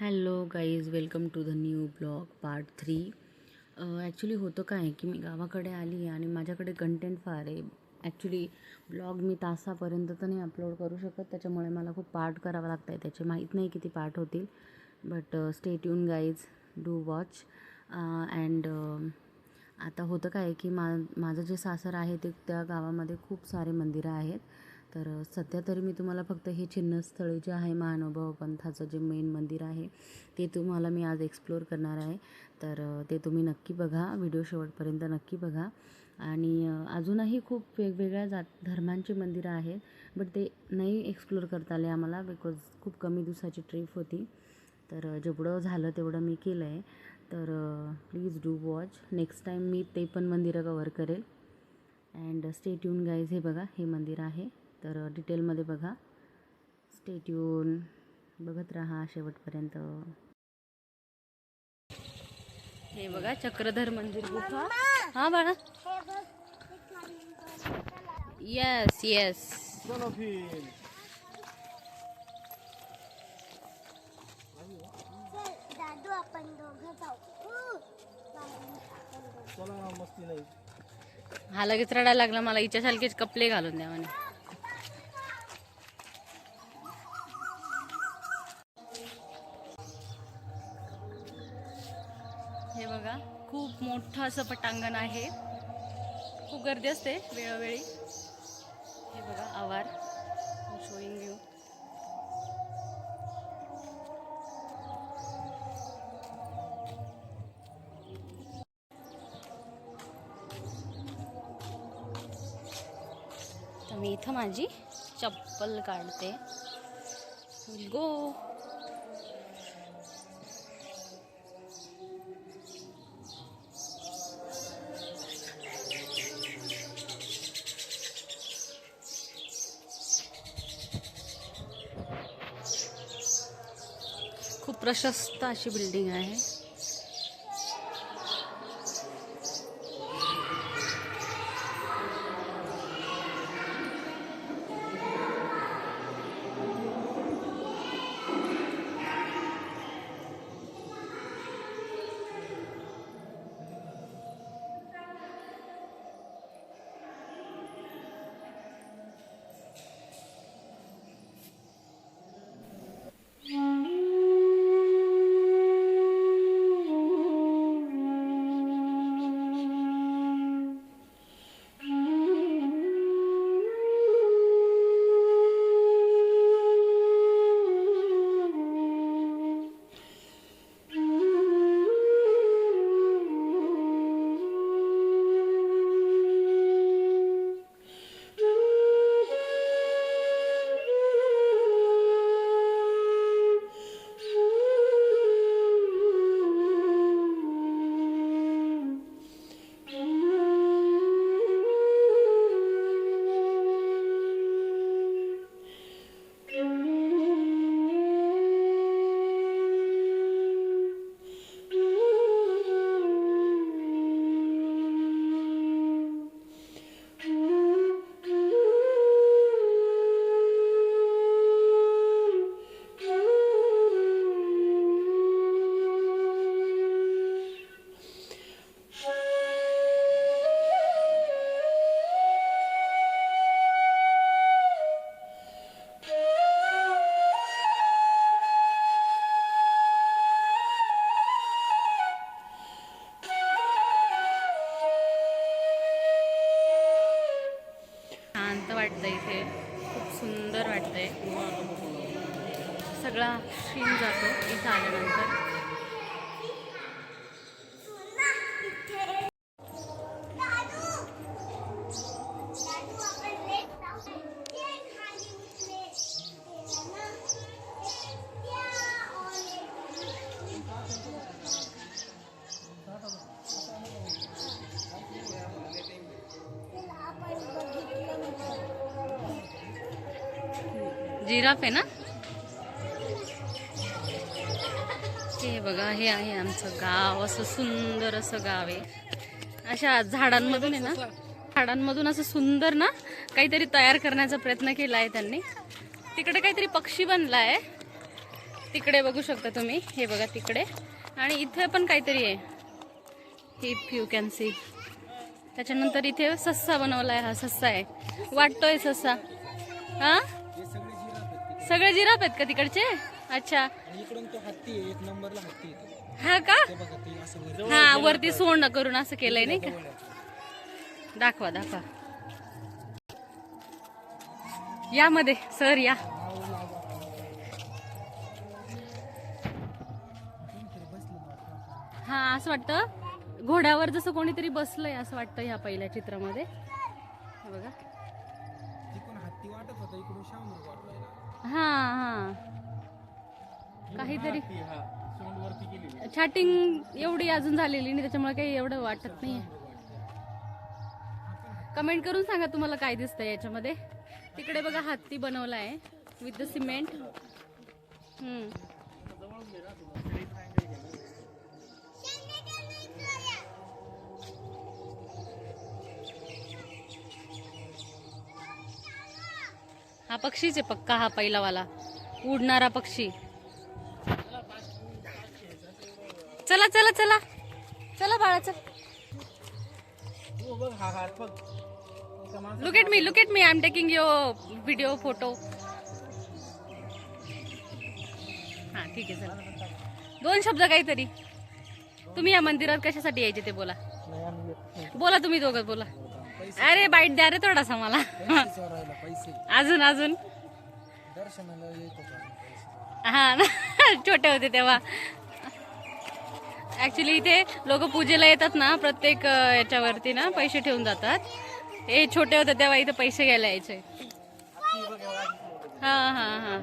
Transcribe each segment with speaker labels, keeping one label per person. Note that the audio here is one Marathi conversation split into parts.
Speaker 1: Hello guys welcome to the new vlog part three. Actually होतं काय की मी गावाकडे आली आणि माझ्याकडे कंटेंट फार आहे. ॲक्च्युली ब्लॉग मी तासापर्यंत तर नाही अपलोड करू शकत त्याच्यामुळे मला खूप पार्ट करावं लागतं आहे त्याचे माहीत नाही किती पार्ट होतील. बट स्टेट यून गाईज डू वॉच अँड आता होतं काय की मा माझं जे सासर आहे ते त्या गावामध्ये खूप सारे मंदिरं आहेत. तर सध्या तरी मी तुम्हाला फक्त हे चिन्हस्थळे जे आहे महानुभाव पंथाचं जे मेन मंदिर आहे ते तुम्हाला मी आज एक्सप्लोअर करणार आहे. तर ते तुम्ही नक्की बघा व्हिडिओ शेवटपर्यंत नक्की बघा. आणि अजूनही खूप वेगवेगळ्या जात धर्मांची मंदिरं आहेत बट ते नाही एक्सप्लोअर करता आले आम्हाला बिकॉज खूप कमी दिवसाची ट्रिप होती. तर जेवढं झालं तेवढं मी केलं आहे तर please do watch next time मी ते पण मंदिरं कवर करेल. अँड स्टे ट्यून गाईज हे बघा हे मंदिर आहे. तर डिटेलमध्ये बघा. स्टेट्यून बघत राहा शेवटपर्यंत. हे बघा चक्रधर मंदिर गुफा. हा बाळा. येस येस हा लगेच रडायला लागला. मला हिच्यासारखेच कपडे घालून द्या म्हणे. मोठं असं पटांगण आहे. खूप गर्दी असते वेळोवेळी. हे बघा आवार. शोईंग यू तर मी इथं माझी चप्पल काढते. गो खूप प्रशस्त अशी बिल्डिंग आहे. वाटतं इथे. खूप सुंदर वाटतंय. सगळा शीन जातो इथं आल्यानंतर
Speaker 2: दादू दादू आपण लेट जाऊ ते खाली उतरे ते ना त्या ओले आपण बघितलं
Speaker 1: जिराफ आहे ना? हे बघा हे आहे आमचं गाव. असं सुंदर असं गाव आहे. अशा झाडांमधून आहे ना? झाडांमधून असं सुंदर ना काहीतरी तयार करण्याचा प्रयत्न केला आहे त्यांनी. तिकडे काहीतरी पक्षी बनला आहे.
Speaker 3: तिकडे बघू शकता तुम्ही. हे बघा तिकडे. आणि इथे पण काहीतरी आहे. इफ यू कॅन सी त्याच्यानंतर इथे सस्सा बनवला आहे हा सस्सा आहे. वाटतोय सस्सा. हा?
Speaker 4: सगळे जिराफ आहेत
Speaker 3: का तिकडचे? अच्छा.
Speaker 4: इकडून तो हत्ती आहे एक नंबरला हत्ती येतो
Speaker 3: हा का?
Speaker 4: ते बघा ते असं वर
Speaker 3: हा वरती सोंड करून असं केलंय नाही का? दाखवा दाखवा. यामध्ये सर या. हा असं वाटतं घोड्यावर जसं कोणीतरी बसलंय असं वाटतं ह्या पहिल्या चित्रामध्ये. हे बघा.
Speaker 4: तिकडून हत्ती वाटत होता इकडून शामृग वाटलाय
Speaker 3: हा हा. काहीतरी छाटिंग एवढी अजून झालेली नाही त्याच्यामुळे काही एवढं वाटत नाही कमेंट करून सांगा तुम्हाला काय दिसतंय याच्यामध्ये. तिकडे बघा हत्ती बनवला आहे विथ द सिमेंट हा पक्षीच आहे पक्का हा पहिलावाला. उडणारा पक्षी. चला चला चला. चला बाळा चल. Look at me look at me I am taking your video photo हा ठीक आहे चला. दोन शब्द काहीतरी. तुम्ही या मंदिरात कशासाठी यायचे ते बोला. बोला तुम्ही दोघं बोला. अरे बाईट द्या रे थोडासा मला. अजून अजून. हा ना छोटे होते तेव्हा. ऍक्च्युली इथे लोक पूजेला येतात ना प्रत्येक याच्यावरती ना पैसे ठेवून जातात. हे छोटे होते तेव्हा इथे पैसे घ्यायला यायचे. हा हा हा.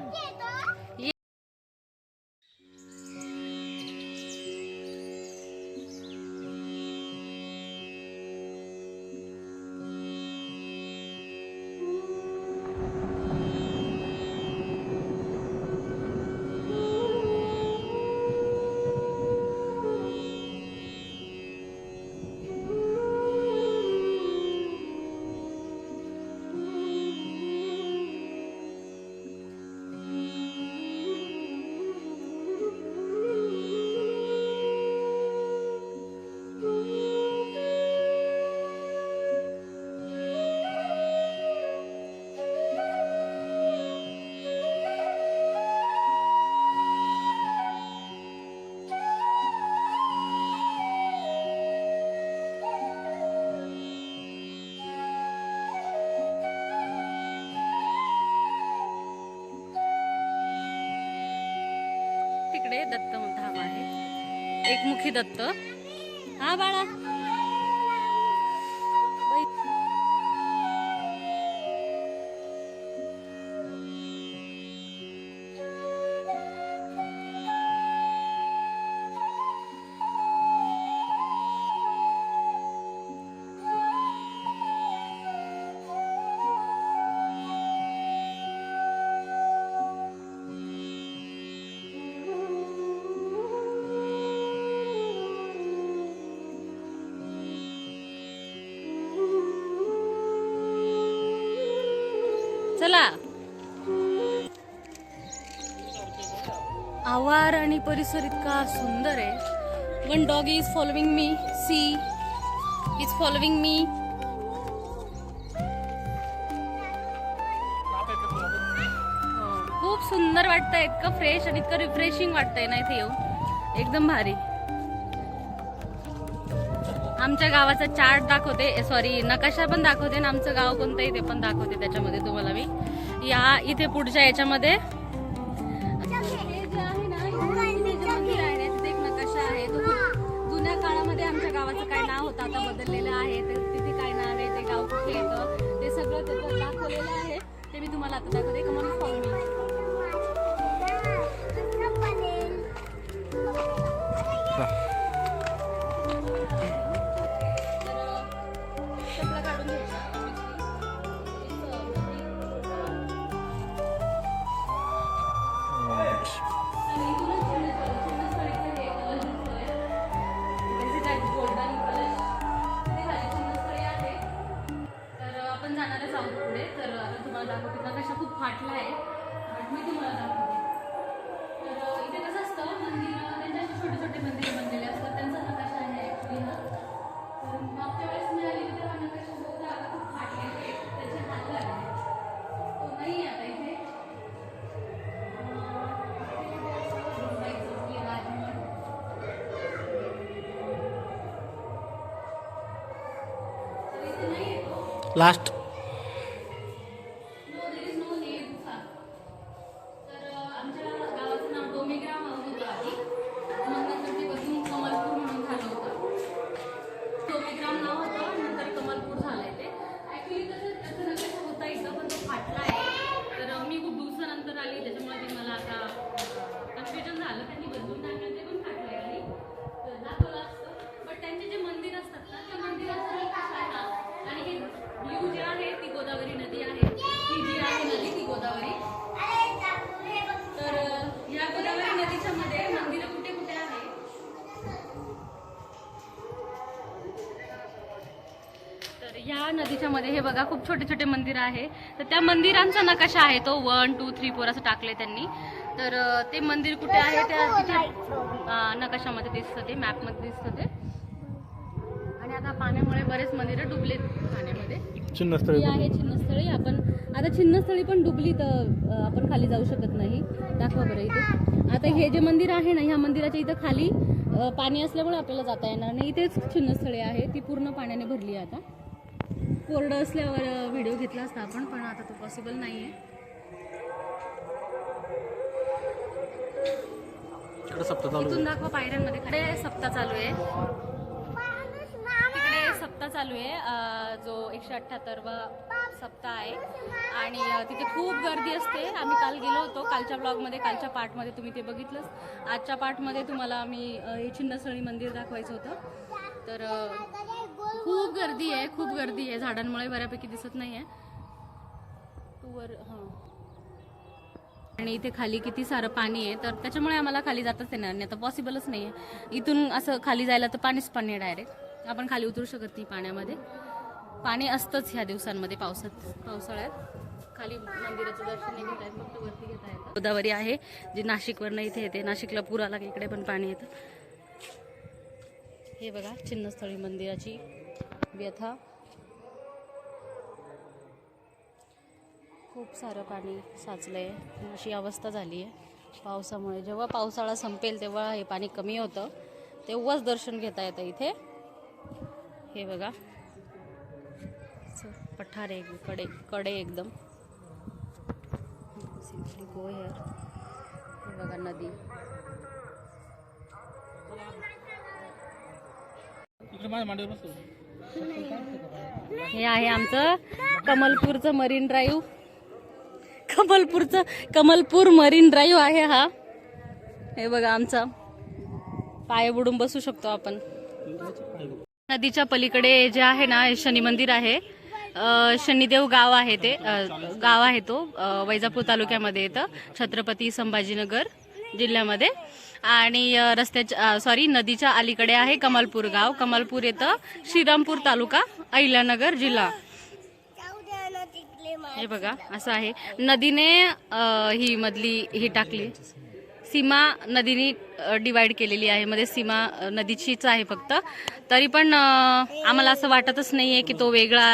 Speaker 3: दत्त धाम आहे. एकमुखी दत्त. हा बाळा. चला. आवार आणि परिसर इतका सुंदर आहे. One dog is following me she is following me खूप सुंदर वाटतंय. इतकं फ्रेश आणि इतकं रिफ्रेशिंग वाटतंय ना इथे येऊन. एकदम भारी. आमच्या गावाचा चार्ट दाखवते. सॉरी नकाशा पण दाखवते आणि आमचं गाव कोणतं आहे ते पण दाखवते त्याच्यामध्ये तुम्हाला मी. या इथे पुढच्या याच्यामध्ये. एक नकाशा आहे जुन्या काळामध्ये आमच्या गावाचं काय नाव होतं? आता बदललेलं आहे. तर तिथे काय नाव आहे? ते गाव कुठे येतं ते सगळं त्याच्यात दाखवलेलं आहे. ते मी तुम्हाला आता दाखवते. লাস্ট हे जी आहे ती गोदावरी नदी आहे. ही जी आहे नदी ती गोदावरी. तर या गोदावरी नदीच्या मध्ये मंदिरं कुठे कुठे आहे? तर या नदीच्या मध्ये हे बघा खूप छोटे छोटे मंदिर आहे. तर त्या मंदिरांचा नकाशा आहे तो. वन टू थ्री फोर असं टाकले त्यांनी. तर ते मंदिर कुठे आहे? त्या तिथे नकाशामध्ये दिसतं ते मॅपमध्ये दिसतं ते. आणि आता पाण्यामुळे बरेच मंदिरं डुबलेत पाण्यामध्ये
Speaker 4: चिन्हस्थळी
Speaker 3: ही आहे छिन्नस्थळी. आपण आता छिन्नस्थळी पण डुबली तर अ, आपण खाली जाऊ शकत नाही. दाखवा बरं इथे. आता हे जे मंदिर आहे ना ह्या मंदिराच्या इथं खाली अ, पाणी असल्यामुळे आपल्याला जाता येणार नाही. इथेच छिन्नस्थळी आहे. ती पूर्ण पाण्याने भरली आहे आता. कोरडं असल्यावर व्हिडिओ घेतला असता आपण पण आता तो पॉसिबल नाही आहे
Speaker 4: इकडे सप्ताह चालू
Speaker 3: इथून दाखवा पायऱ्यांमध्ये. कडे सप्ताह चालू आहे. सप्ताह चालू आहे जो एकशे अठ्ठ्याहत्तरवा सप्ताह आहे. आणि तिथे खूप गर्दी असते. आम्ही काल गेलो होतो कालच्या ब्लॉगमध्ये कालच्या पार्टमध्ये तुम्ही ते बघितलंच. आजच्या पार्टमध्ये तुम्हाला आम्ही हे छिन्नसळी मंदिर दाखवायचं होतं. तर खूप गर्दी आहे खूप गर्दी आहे. झाडांमुळे बऱ्यापैकी दिसत नाही आहे टूवर हां. आणि इथे खाली किती सारं पाणी आहे तर त्याच्यामुळे आम्हाला खाली जाताच येणार नाही. आता पॉसिबलच नाही आहे इथून असं खाली जायला तर पाणीच पाणी आहे डायरेक्ट आपण खाली उतरू शकत नाही पाण्यामध्ये. पाणी असतंच ह्या दिवसांमध्ये पावसात पावसाळ्यात. खाली मंदिराचं दर्शन नाही घेता येत फक्त वरती घेता येतं. गोदावरी आहे जी नाशिकवरनं इथे येते. नाशिकला पूर आला की इकडे पण पाणी येतं. हे बघा चिन्हस्थळी मंदिराची व्यथा. खूप सारं पाणी साचलंय. अशी अवस्था झाली आहे. पावसामुळे जेव्हा पावसाळा संपेल तेव्हा हे पाणी कमी होतं. तेव्हाच दर्शन घेता येतं इथे. हे बघा. पठार आहे कडे कडे एकदम. सिम्पली गो हिअर हे बघा नदी. हे आहे आमचं कमलपूरचं मरीन ड्राईव्ह कमलपूरचं कमलपूर मरीन ड्राईव्ह आहे हा. हे बघा आमचा. पाय बुडून बसू शकतो आपण. नदीच्या पलीकडे जे आहे ना शनी मंदिर आहे. शनिदेव गाव आहे ते. गाव आहे तो वैजापूर तालुक्यामध्ये येतं. छत्रपती संभाजीनगर जिल्ह्यामध्ये. आणि रस्त्याच्या सॉरी नदीच्या अलीकडे आहे कमलपूर गाव. कमलपूर येतं श्रीरामपूर तालुका अहिल्यानगर जिल्हा. हे बघा असं आहे. नदीने ही मधली ही टाकली. सीमा नदीने डिवाईड केलेली आहे. मध्ये सीमा नदीचीच आहे फक्त. तरी पण आम्हाला असं वाटतच नाही आहे की तो वेगळा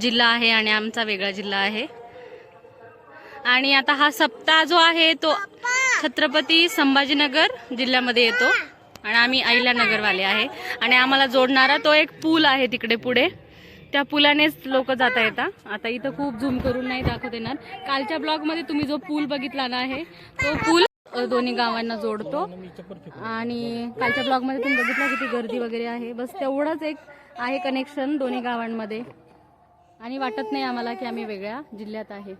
Speaker 3: जिल्हा आहे आणि आमचा वेगळा जिल्हा आहे. आणि आता हा सप्ताह जो आहे तो छत्रपती संभाजीनगर जिल्ह्यामध्ये येतो. आणि आम्ही अहिल्यानगरवाले आहे. आणि आम्हाला जोडणारा तो एक पूल आहे तिकडे पुढे. त्या पुलानेच लोक जाता येतात. आता इथं खूप झूम करून नाही दाखवत येणार. कालच्या ब्लॉगमध्ये तुम्ही जो पूल बघितला ना आहे तो पूल दोन्ही गावांना जोडतो. आणि कालच्या ब्लॉगमध्ये तुम्ही बघितलं किती गर्दी वगैरे आहे. बस तेवढंच एक आहे कनेक्शन दोन्ही गावांमध्ये. आणि वाटत नाही आम्हाला की आम्ही वेगळ्या जिल्ह्यात आहे.